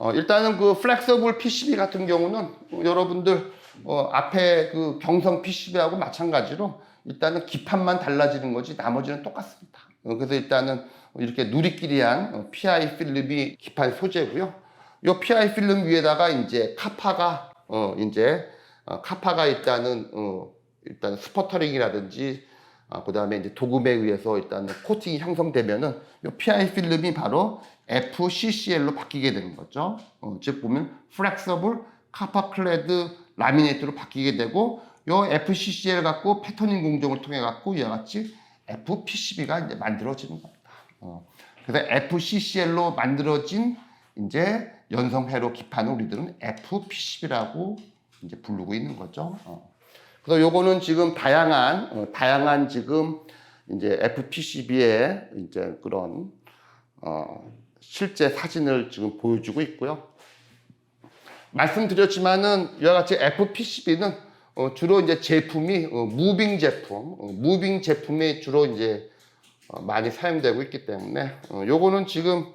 어, 일단은 그 플렉서블 PCB 같은 경우는 어, 여러분들 어, 앞에 그 경성 PCB하고 마찬가지로 일단은 기판만 달라지는 거지 나머지는 똑같습니다. 어, 그래서 일단은 이렇게 누리끼리한 어, PI 필름이 기판 소재고요. 이 PI 필름 위에다가 이제 카파가 어 이제 어, 카파가 일단은 어 일단 스퍼터링이라든지 아, 그 다음에 이제 도금에 의해서 일단 코팅이 형성되면은 이 PI 필름이 바로 FCCL로 바뀌게 되는 거죠. 어, 즉 보면 Flexible Copper Clad Laminate로 바뀌게 되고 이 FCCL 갖고 패터닝 공정을 통해 갖고 이와 같이 FPCB가 이제 만들어지는 겁니다. 어, 그래서 FCCL로 만들어진 이제 연성 회로 기판을 우리들은 FPCB라고 이제 부르고 있는 거죠. 어. 그래서 요거는 지금 다양한 어, 다양한 지금 이제 FPCB의 이제 그런 어, 실제 사진을 지금 보여주고 있고요. 말씀드렸지만은 이와 같이 FPCB는 어, 주로 이제 제품이 어, 무빙 제품, 어, 무빙 제품이 주로 이제 어, 많이 사용되고 있기 때문에 어, 요거는 지금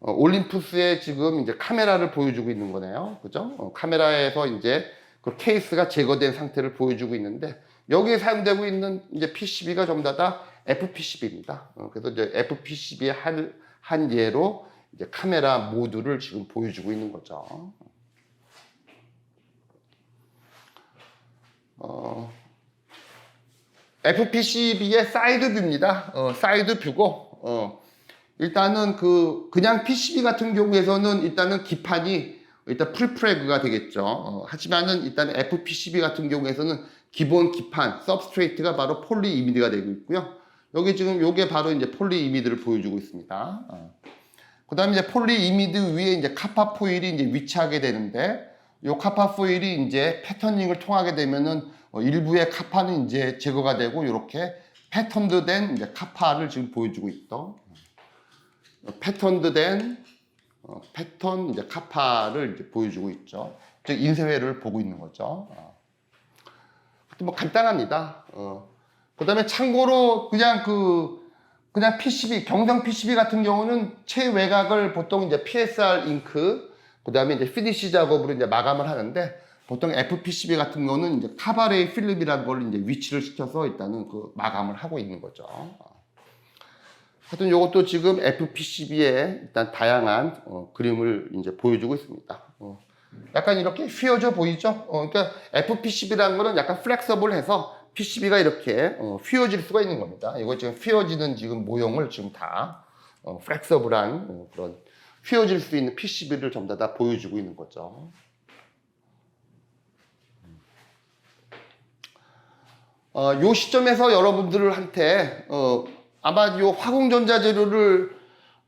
어, 올림푸스의 지금 이제 카메라를 보여주고 있는 거네요. 그죠? 어, 카메라에서 이제 그 케이스가 제거된 상태를 보여주고 있는데 여기에 사용되고 있는 이제 PCB가 전부 다, 다 FPCB입니다. 어, 그래서 이제 FPCB의 한, 한 예로 이제 카메라 모듈을 지금 보여주고 있는 거죠. 어, FPCB의 사이드 뷰입니다. 어, 사이드 뷰고 어, 일단은 그 그냥 PCB 같은 경우에서는 일단은 기판이 일단 풀프레그가 되겠죠. 어, 하지만은 일단 FPCB 같은 경우에서는 기본 기판 서브스트레이트가 바로 폴리 이미드가 되고 있고요. 여기 지금 요게 바로 이제 폴리 이미드를 보여주고 있습니다. 어. 그다음에 이제 폴리 이미드 위에 이제 카파 포일이 이제 위치하게 되는데 요 카파 포일이 이제 패터닝을 통하게 되면은 어, 일부의 카파는 이제 제거가 되고 이렇게 패턴드된 이제 카파를 지금 보여주고 있죠. 어, 패턴드된 어, 패턴 이제 카파를 이제 보여주고 있죠. 즉 인쇄회를 보고 있는 거죠. 어. 뭐 간단합니다. 어. 그다음에 참고로 그냥 그 그냥 PCB 경성 PCB 같은 경우는 최외곽을 보통 이제 PSR 잉크 그다음에 이제 피니시 작업으로 이제 마감을 하는데 보통 FPCB 같은 경우는 이제 카바레이 필름이라는 걸 이제 위치를 시켜서 일단은 그 마감을 하고 있는 거죠. 하여튼 이것도 지금 FPCB의 일단 다양한 어, 그림을 이제 보여주고 있습니다. 어, 약간 이렇게 휘어져 보이죠? 어, 그러니까 FPCB라는 거는 약간 플렉서블해서 PCB가 이렇게 어, 휘어질 수가 있는 겁니다. 이거 지금 휘어지는 지금 모형을 지금 다 어, 플렉서블한 어, 그런 휘어질 수 있는 PCB를 전부 다, 다 보여주고 있는 거죠. 어, 요 시점에서 여러분들한테 어, 아마 요 화공전자 재료를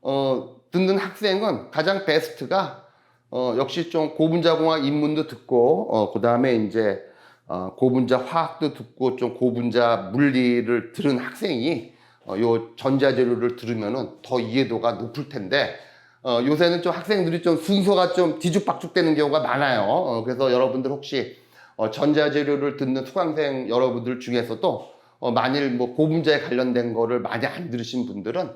어, 듣는 학생은 가장 베스트가 어, 역시 좀 고분자 공학 입문도 듣고 어, 그 다음에 이제 어, 고분자 화학도 듣고 좀 고분자 물리를 들은 학생이 어, 요 전자 재료를 들으면은 더 이해도가 높을 텐데 어, 요새는 좀 학생들이 좀 순서가 좀 뒤죽박죽되는 경우가 많아요. 어, 그래서 여러분들 혹시 어, 전자 재료를 듣는 수강생 여러분들 중에서도 어, 만일 뭐 고분자에 관련된 거를 많이 안 들으신 분들은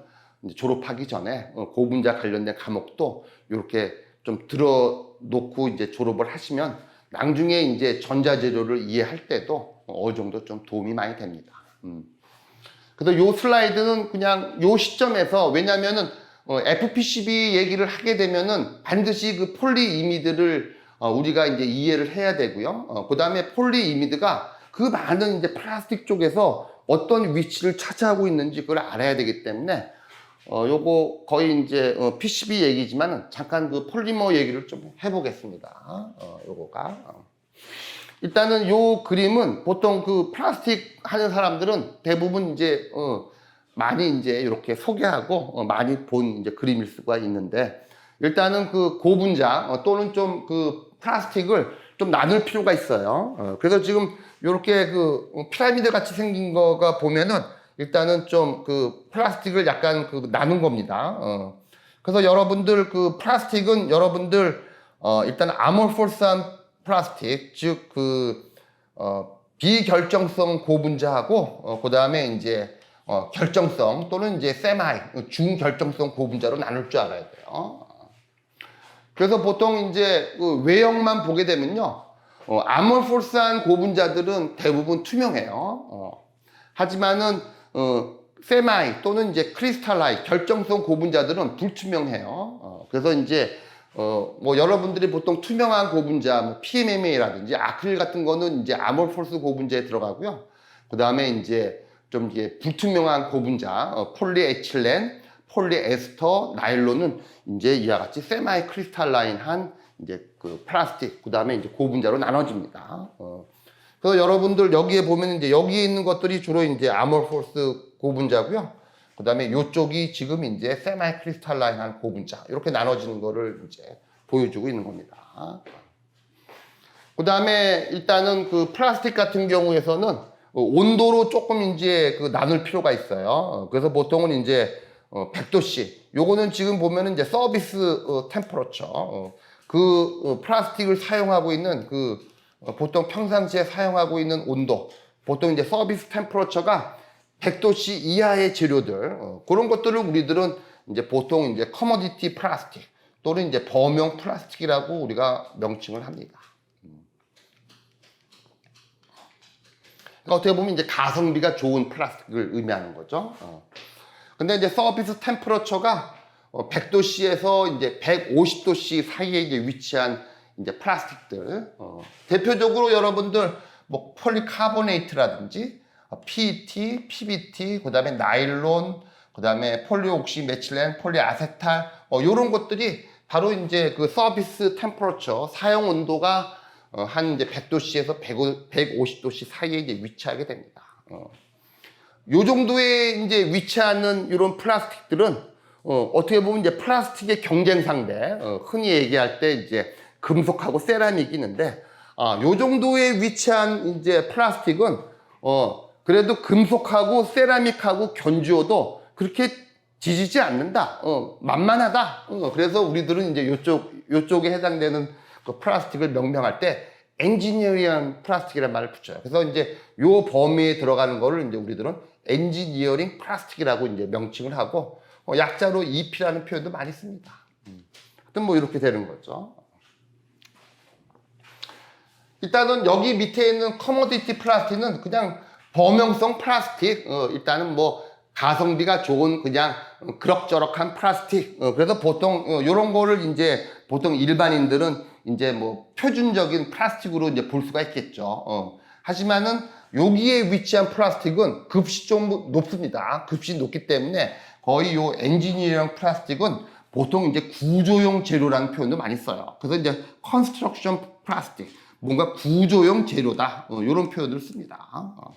졸업하기 전에 어, 고분자 관련된 과목도 이렇게 좀 들어놓고 이제 졸업을 하시면 나중에 이제 전자재료를 이해할 때도 어느 정도 좀 도움이 많이 됩니다. 음. 그래서 요 슬라이드는 그냥 요 시점에서 왜냐면은 어, FPCB 얘기를 하게 되면은 반드시 그 폴리 이미드를 어, 우리가 이제 이해를 해야 되고요. 어, 그 다음에 폴리 이미드가 그 많은 이제 플라스틱 쪽에서 어떤 위치를 차지하고 있는지 그걸 알아야 되기 때문에 어, 요거 거의 이제 어, PCB 얘기지만 잠깐 그 폴리머 얘기를 좀 해보겠습니다. 어, 요거가. 어. 일단은 요 그림은 보통 그 플라스틱 하는 사람들은 대부분 이제 어, 많이 이제 이렇게 소개하고 어, 많이 본 이제 그림일 수가 있는데 일단은 그 고분자 어, 또는 좀 그 플라스틱을 좀 나눌 필요가 있어요. 어, 그래서 지금 이렇게 그 피라미드 같이 생긴 거가 보면은 일단은 좀 그 플라스틱을 약간 그 나눈 겁니다. 어. 그래서 여러분들 그 플라스틱은 여러분들 어 일단 아몰포스한 플라스틱 즉그 어 비결정성 고분자하고 어 그다음에 이제 어 결정성 또는 이제 세마이 중결정성 고분자로 나눌 줄 알아야 돼요. 그래서 보통 이제 그 외형만 보게 되면요. 어, 아몰포스한 고분자들은 대부분 투명해요. 어. 하지만은 어, 세마이 또는 이제 크리스탈라이 결정성 고분자들은 불투명해요. 어, 그래서 이제 어, 뭐 여러분들이 보통 투명한 고분자, 뭐 PMMA라든지 아크릴 같은 거는 이제 아몰포스 고분자에 들어가고요. 그 다음에 이제 좀 이게 불투명한 고분자, 어, 폴리에틸렌, 폴리에스터, 나일론은 이제 이와 같이 세마이 크리스탈라인한 이제 그 플라스틱, 그 다음에 이제 고분자로 나눠집니다. 어. 그래서 여러분들 여기에 보면 이제 여기에 있는 것들이 주로 이제 아몰포스 고분자고요. 그 다음에 이쪽이 지금 이제 세마이 크리스탈라인한 고분자 이렇게 나눠지는 거를 이제 보여주고 있는 겁니다. 그 다음에 일단은 그 플라스틱 같은 경우에서는 어, 온도로 조금 이제 그 나눌 필요가 있어요. 어, 그래서 보통은 이제 어, 100도씨. 요거는 지금 보면은 이제 서비스 어, 템퍼러처. 어, 그 어, 플라스틱을 사용하고 있는 그 어, 보통 평상시에 사용하고 있는 온도. 보통 이제 서비스 템퍼러처가 100도씨 이하의 재료들. 어, 그런 것들을 우리들은 이제 보통 이제 커머디티 플라스틱 또는 이제 범용 플라스틱이라고 우리가 명칭을 합니다. 그러니까 어떻게 보면 이제 가성비가 좋은 플라스틱을 의미하는 거죠. 어. 근데 이제 서비스 템퍼러처가 100도씨에서 이제 150도씨 사이에 이제 위치한 이제 플라스틱들. 어. 대표적으로 여러분들 뭐 폴리카보네이트라든지 어, PET, PBT, 그다음에 나일론, 그다음에 폴리옥시 메칠렌, 폴리아세탈 어, 이런 것들이 바로 이제 그 서비스 템퍼러처 사용 온도가 어, 한 이제 100도씨에서 150도씨 사이에 이제 위치하게 됩니다. 어. 요 정도의 이제 위치하는 이런 플라스틱들은 어, 어떻게 보면 이제 플라스틱의 경쟁 상대, 어, 흔히 얘기할 때 이제 금속하고 세라믹이 있는데, 아, 요 정도의 위치한 이제 플라스틱은 어, 그래도 금속하고 세라믹하고 견주어도 그렇게 지지지 않는다. 어, 만만하다. 어, 그래서 우리들은 이제 요쪽, 요쪽에 해당되는 그 플라스틱을 명명할 때 엔지니어링한 플라스틱이라는 말을 붙여요. 그래서 이제 요 범위에 들어가는 거를 이제 우리들은 엔지니어링 플라스틱이라고 이제 명칭을 하고 어, 약자로 EP라는 표현도 많이 씁니다. 음. 하여튼 뭐 이렇게 되는 거죠. 일단은 여기 밑에 있는 커머디티 플라스틱은 그냥 범용성 플라스틱. 어, 일단은 뭐 가성비가 좋은 그냥 그럭저럭한 플라스틱. 어, 그래서 보통 어, 이런 거를 이제 보통 일반인들은 이제 뭐 표준적인 플라스틱으로 이제 볼 수가 있겠죠. 어. 하지만은 여기에 위치한 플라스틱은 급시 좀 높습니다. 급시 높기 때문에 거의 요 엔지니어링 플라스틱은 보통 이제 구조용 재료라는 표현도 많이 써요. 그래서 이제 컨스트럭션 플라스틱, 뭔가 구조용 재료다. 어, 이런 표현을 씁니다. 어.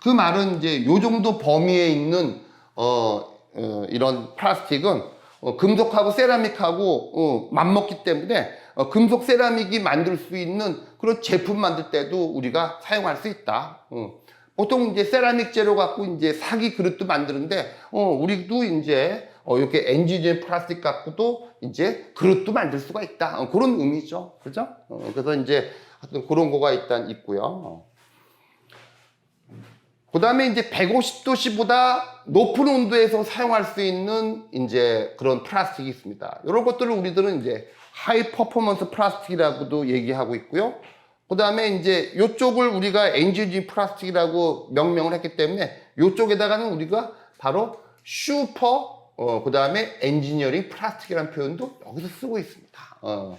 그 말은 이제 요 정도 범위에 있는 어, 어, 이런 플라스틱은 어, 금속하고 세라믹하고 어, 맞먹기 때문에 어, 금속 세라믹이 만들 수 있는 그런 제품 만들 때도 우리가 사용할 수 있다. 어. 보통 이제 세라믹 재료 갖고 이제 사기 그릇도 만드는데 어, 우리도 이제 어, 이렇게 엔지니어 플라스틱 갖고도 이제 그릇도 만들 수가 있다. 어, 그런 의미죠. 그죠? 어, 그래서 이제 하여튼 그런 거가 일단 있고요. 어. 그 다음에 이제 150도씨보다 높은 온도에서 사용할 수 있는 이제 그런 플라스틱이 있습니다. 이런 것들을 우리들은 이제 하이 퍼포먼스 플라스틱이라고도 얘기하고 있고요. 그 다음에 이제 이쪽을 우리가 엔지니 플라스틱이라고 명명을 했기 때문에 이쪽에다가는 우리가 바로 슈퍼, 어, 그 다음에 엔지니어링 플라스틱이라는 표현도 여기서 쓰고 있습니다. 어.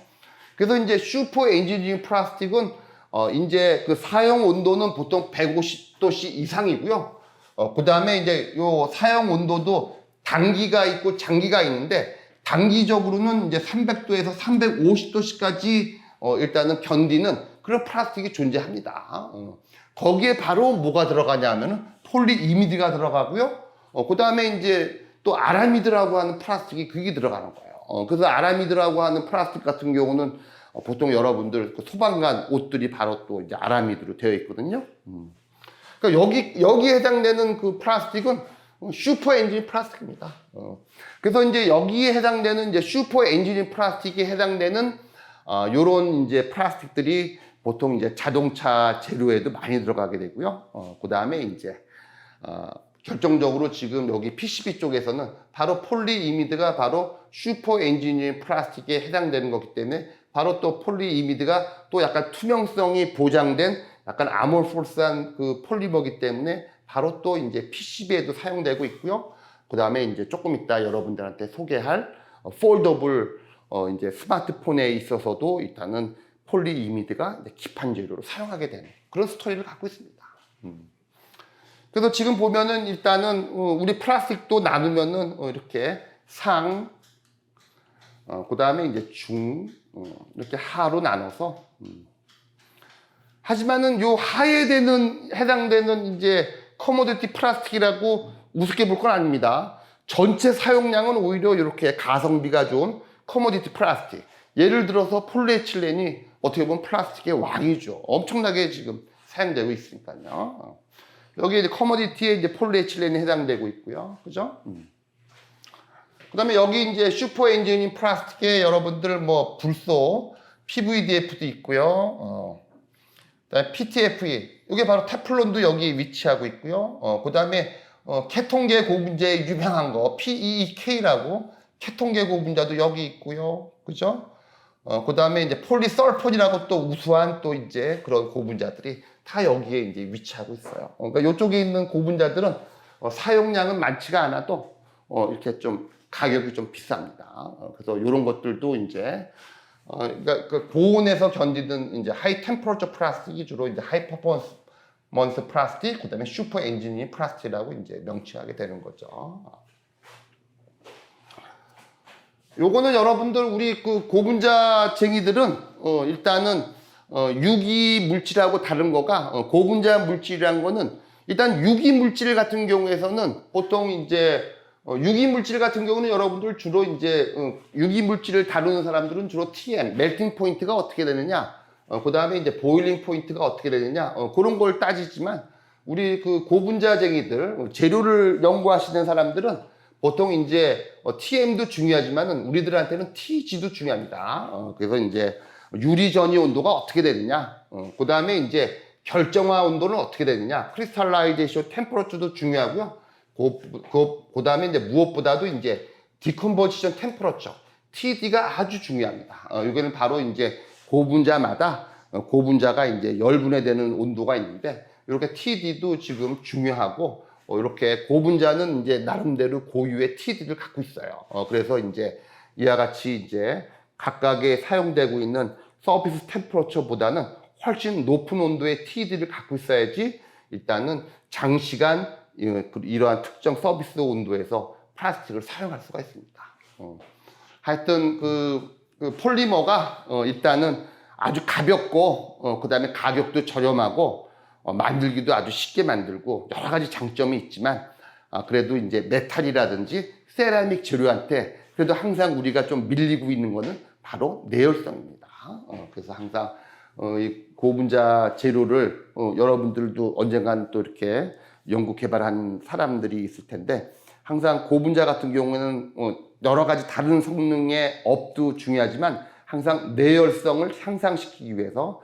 그래서 이제 슈퍼 엔지니어링 플라스틱은 어, 이제 그 사용 온도는 보통 150도씨 이상이고요. 어, 그 다음에 이제 요 사용 온도도 단기가 있고 장기가 있는데 단기적으로는 이제 300도에서 350도씨까지 어, 일단은 견디는 그런 플라스틱이 존재합니다. 어. 거기에 바로 뭐가 들어가냐 하면은 폴리이미드가 들어가고요. 어, 그 다음에 이제 또 아라미드라고 하는 플라스틱이 그게 들어가는 거예요. 어, 그래서 아라미드라고 하는 플라스틱 같은 경우는 어, 보통 여러분들 그 소방관 옷들이 바로 또 이제 아라미드로 되어 있거든요. 음. 그러니까 여기 여기에 해당되는 그 플라스틱은 슈퍼 엔진 플라스틱입니다. 어. 그래서 이제 여기에 해당되는 이제 슈퍼 엔진 플라스틱에 해당되는 어, 요런 이제 플라스틱들이 보통 이제 자동차 재료에도 많이 들어가게 되고요. 어, 그 다음에 이제 어, 결정적으로 지금 여기 PCB 쪽에서는 바로 폴리이미드가 바로 슈퍼 엔지니어링 플라스틱에 해당되는 거기 때문에 바로 또 폴리이미드가 또 약간 투명성이 보장된 약간 아몰포스한 그 폴리머기 때문에 바로 또 이제 PCB에도 사용되고 있고요. 그 다음에 이제 조금 이따 여러분들한테 소개할 어, 폴더블 어, 이제 스마트폰에 있어서도 일단은 폴리이미드가 기판 재료로 사용하게 되는 그런 스토리를 갖고 있습니다. 음. 그래서 지금 보면은 일단은 어, 우리 플라스틱도 나누면은 어, 이렇게 상, 어, 그 다음에 이제 중, 어, 이렇게 하로 나눠서 음. 하지만은 요 하에 되는 해당되는 이제 커모디티 플라스틱이라고 우습게 볼 건 아닙니다. 전체 사용량은 오히려 이렇게 가성비가 좋은 커모디티 플라스틱. 예를 들어서 폴리에틸렌이 어떻게 보면 플라스틱의 왕이죠. 엄청나게 지금 사용되고 있으니까요. 어. 여기 이제 커모디티에 이제 폴리에틸렌이 해당되고 있고요. 그죠? 음. 그 다음에 여기 이제 슈퍼 엔지니어링 플라스틱에 여러분들 뭐 불소, PVDF도 있고요. 어. 그다음에 PTFE. 이게 바로 테플론도 여기 위치하고 있고요. 어, 그 다음에 어, 케톤계 고분자 유명한 거 PEEK라고 케톤계 고분자도 여기 있고요. 그죠? 어, 그 다음에 이제 폴리설폰이라고 또 우수한 또 이제 그런 고분자들이 다 여기에 이제 위치하고 있어요. 어, 그러니까 이쪽에 있는 고분자들은 어, 사용량은 많지가 않아도 어, 이렇게 좀 가격이 좀 비쌉니다. 어, 그래서 이런 것들도 이제 어, 그러니까 그 고온에서 견디는 이제 하이 템퍼러처 플라스틱이 주로 이제 하이 퍼포먼스 플라스틱, 그 다음에 슈퍼 엔지니어 플라스틱이라고 이제 명칭하게 되는 거죠. 요거는 여러분들 우리 그 고분자쟁이들은 어, 일단은 어, 유기 물질하고 다른 거가 어, 고분자 물질이란 거는 일단 유기 물질 같은 경우에서는 보통 이제 어, 유기 물질 같은 경우는 여러분들 주로 이제 어, 유기 물질을 다루는 사람들은 주로 TM, 멜팅 포인트가 어떻게 되느냐, 어, 그 다음에 이제 보일링 포인트가 어떻게 되느냐, 어, 그런 걸 따지지만 우리 그 고분자쟁이들 어, 재료를 연구하시는 사람들은 보통 이제 어, TM도 중요하지만은 우리들한테는 TG도 중요합니다. 어, 그래서 이제 유리 전이 온도가 어떻게 되느냐, 어, 그 다음에 이제 결정화 온도는 어떻게 되느냐, 크리스탈라이제이션 템퍼러처도 중요하고요. 그, 그, 그 다음에 이제 무엇보다도 이제 디컨버지션 템퍼러처, TD가 아주 중요합니다. 어, 이거는 바로 이제 고분자마다 어, 고분자가 이제 열분해 되는 온도가 있는데 이렇게 TD도 지금 중요하고 어, 이렇게 고분자는 이제 나름대로 고유의 TD를 갖고 있어요. 어, 그래서 이제 이와 같이 이제 각각에 사용되고 있는 서비스 템퍼러처보다는 훨씬 높은 온도의 TD를 갖고 있어야지 일단은 장시간 이- 그- 이러한 특정 서비스 온도에서 플라스틱을 사용할 수가 있습니다. 어. 하여튼 그, 그 폴리머가 어, 일단은 아주 가볍고 어, 그 다음에 가격도 저렴하고 어, 만들기도 아주 쉽게 만들고 여러 가지 장점이 있지만 아, 그래도 이제 메탈이라든지 세라믹 재료한테 그래도 항상 우리가 좀 밀리고 있는 거는 바로 내열성입니다. 어, 그래서 항상 어, 이 고분자 재료를 어, 여러분들도 언젠간 또 이렇게 연구 개발한 사람들이 있을 텐데 항상 고분자 같은 경우에는 어, 여러 가지 다른 성능의 업도 중요하지만 항상 내열성을 향상시키기 위해서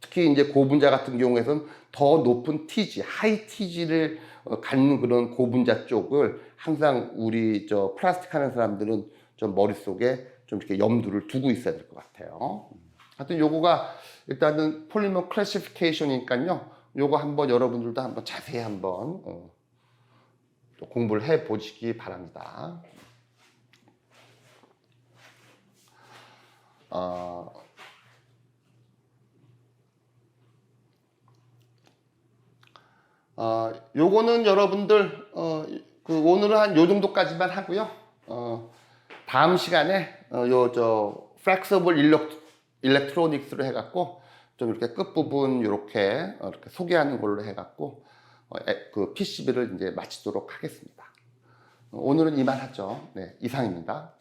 특히 이제 고분자 같은 경우에는 더 높은 TG, 하이 TG를 갖는 그런 고분자 쪽을 항상 우리 저 플라스틱 하는 사람들은 좀 머릿속에 좀 이렇게 염두를 두고 있어야 될 것 같아요. 하여튼 요거가 일단은 폴리머 클래시피케이션이니까요. 요거 한번 여러분들도 한번 자세히 한번 어, 또 공부를 해 보시기 바랍니다. 어, 어, 요거는 여러분들 어, 그 오늘은 한 요 정도까지만 하고요. 어, 다음 시간에 어, 요저 플렉서블 일렉 일렉트로닉스로 해갖고 좀 이렇게 끝 부분 이렇게 어, 이렇게 소개하는 걸로 해갖고 어, 에, 그 PCB를 이제 마치도록 하겠습니다. 어, 오늘은 이만하죠. 네, 이상입니다.